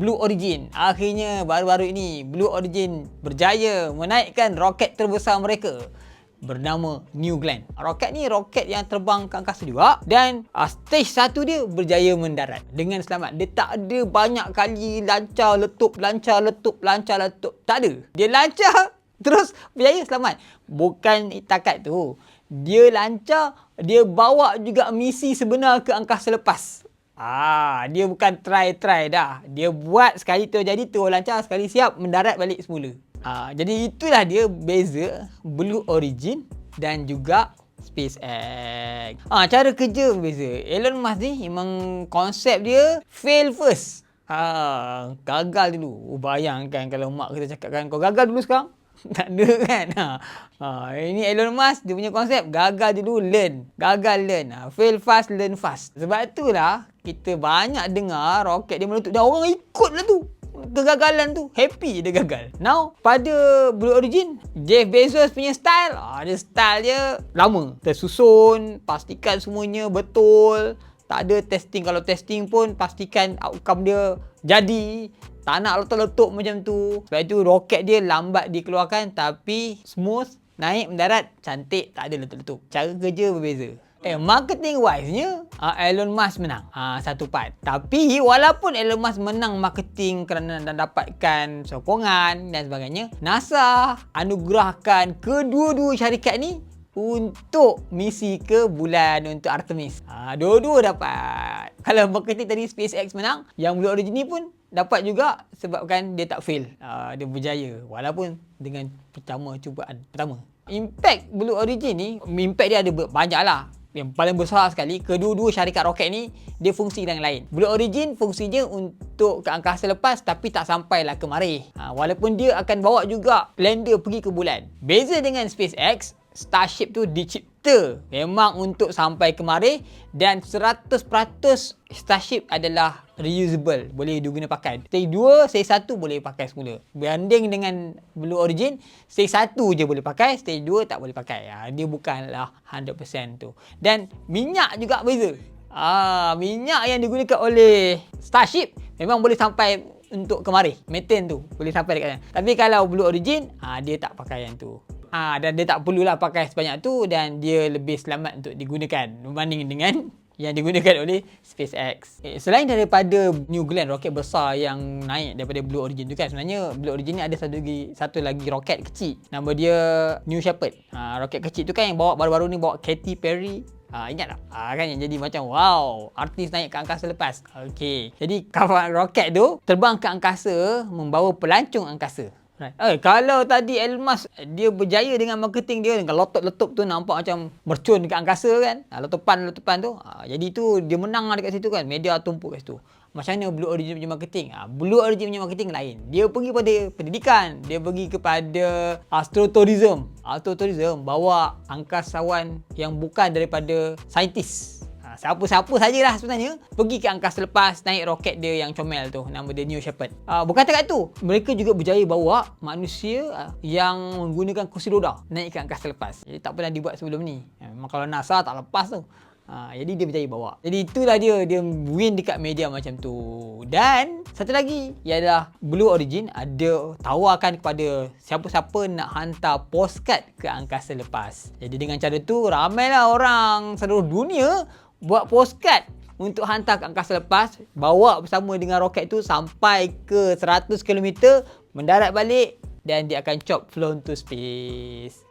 Blue Origin. Akhirnya baru-baru ini Blue Origin berjaya menaikkan roket terbesar mereka bernama New Glenn. Roket ni roket yang terbang ke angkasa juga dan uh, stage satu dia berjaya mendarat dengan selamat. Dia tak ada banyak kali lancar letup, lancar letup, lancar letup. Tak ada. Dia lancar terus berjaya selamat. Bukan takat tu. Dia lancar, dia bawa juga misi sebenar ke angkasa lepas. Ah, dia bukan try-try dah. Dia buat sekali tu jadi tu lancar, sekali siap mendarat balik semula. Uh, jadi itulah dia beza Blue Origin dan juga SpaceX. Ah, cara kerja berbeza. Elon Musk ni memang konsep dia fail first. Ah, gagal dulu. Oh, bayangkan kalau mak kita cakapkan kau gagal dulu sekarang. tak ada kan. Ha. ha. ini Elon Musk dia punya konsep gagal dulu learn. Gagal learn. Ha. Fail fast learn fast. Sebab itulah kita banyak dengar roket dia meletup dan orang ikutlah tu. Kegagalan tu. Happy dia gagal. Now pada Blue Origin Jeff Bezos punya style. Ah, dia style dia lama. Tersusun pastikan semuanya betul. Tak ada testing. Kalau testing pun pastikan outcome dia jadi. Tak nak letup-letup macam tu. Sebab itu roket dia lambat dikeluarkan tapi smooth naik mendarat cantik tak ada letup-letup. Cara kerja berbeza Eh, marketing wise-nya, uh, Elon Musk menang. Uh, satu part. Tapi, walaupun Elon Musk menang marketing kerana dan dapatkan sokongan dan sebagainya, NASA anugerahkan kedua-dua syarikat ni untuk misi ke bulan untuk Artemis. Uh, dua-dua dapat. Kalau marketing tadi SpaceX menang, yang Blue Origin ni pun dapat juga sebabkan dia tak fail. Uh, dia berjaya. Walaupun dengan pertama cubaan pertama. Impact Blue Origin ni, impact dia ada banyak lah yang paling besar sekali kedua-dua syarikat roket ni dia fungsi yang lain. Blue Origin fungsinya untuk ke angkasa lepas tapi tak sampailah ke marih. Ha, walaupun dia akan bawa juga lander pergi ke bulan. Beza dengan SpaceX Starship tu dicipta memang untuk sampai ke marih dan 100% Starship adalah reusable boleh diguna pakai. Stage 2 stage 1 boleh pakai semula. Berbanding dengan Blue Origin stage 1 je boleh pakai stage 2 tak boleh pakai. Ya, dia bukanlah 100% tu. Dan minyak juga beza. Ah, minyak yang digunakan oleh Starship memang boleh sampai untuk kemari methane tu boleh sampai dekat sana. Tapi kalau Blue Origin ah, dia tak pakai yang tu. Ah dan dia tak perlulah pakai sebanyak tu dan dia lebih selamat untuk digunakan. Berbanding dengan yang digunakan oleh SpaceX. Eh, selain daripada New Glenn roket besar yang naik daripada Blue Origin tu kan sebenarnya Blue Origin ni ada satu lagi satu lagi roket kecil nama dia New Shepard. Ha, roket kecil tu kan yang bawa baru-baru ni bawa Katy Perry Ha, ingat tak? Ha, kan yang jadi macam wow, artis naik ke angkasa lepas. Okey. Jadi kapal roket tu terbang ke angkasa membawa pelancong angkasa. Right. Eh, kalau tadi Elon Musk dia berjaya dengan marketing dia dengan letup-letup tu nampak macam mercun dekat angkasa kan. Ha, letupan-letupan tu. Ha, jadi tu dia menang lah dekat situ kan. Media tumpuk kat situ. Macam mana Blue Origin punya marketing? Ha, Blue Origin punya marketing lain. Dia pergi pada pendidikan. Dia pergi kepada astrotourism. Astrotourism bawa angkasawan yang bukan daripada saintis siapa-siapa sajalah sebenarnya pergi ke angkasa lepas naik roket dia yang comel tu nama dia New Shepard. Uh, bukan takat tu, mereka juga berjaya bawa manusia uh, yang menggunakan kursi roda naik ke angkasa lepas. Jadi tak pernah dibuat sebelum ni. Memang kalau NASA tak lepas tu. Ha, jadi dia berjaya bawa. Jadi itulah dia dia win dekat media macam tu. Dan satu lagi ialah Blue Origin ada tawarkan kepada siapa-siapa nak hantar postcard ke angkasa lepas. Jadi dengan cara tu ramailah orang seluruh dunia buat postcard untuk hantar ke angkasa lepas bawa bersama dengan roket tu sampai ke 100 km mendarat balik dan dia akan chop flown to space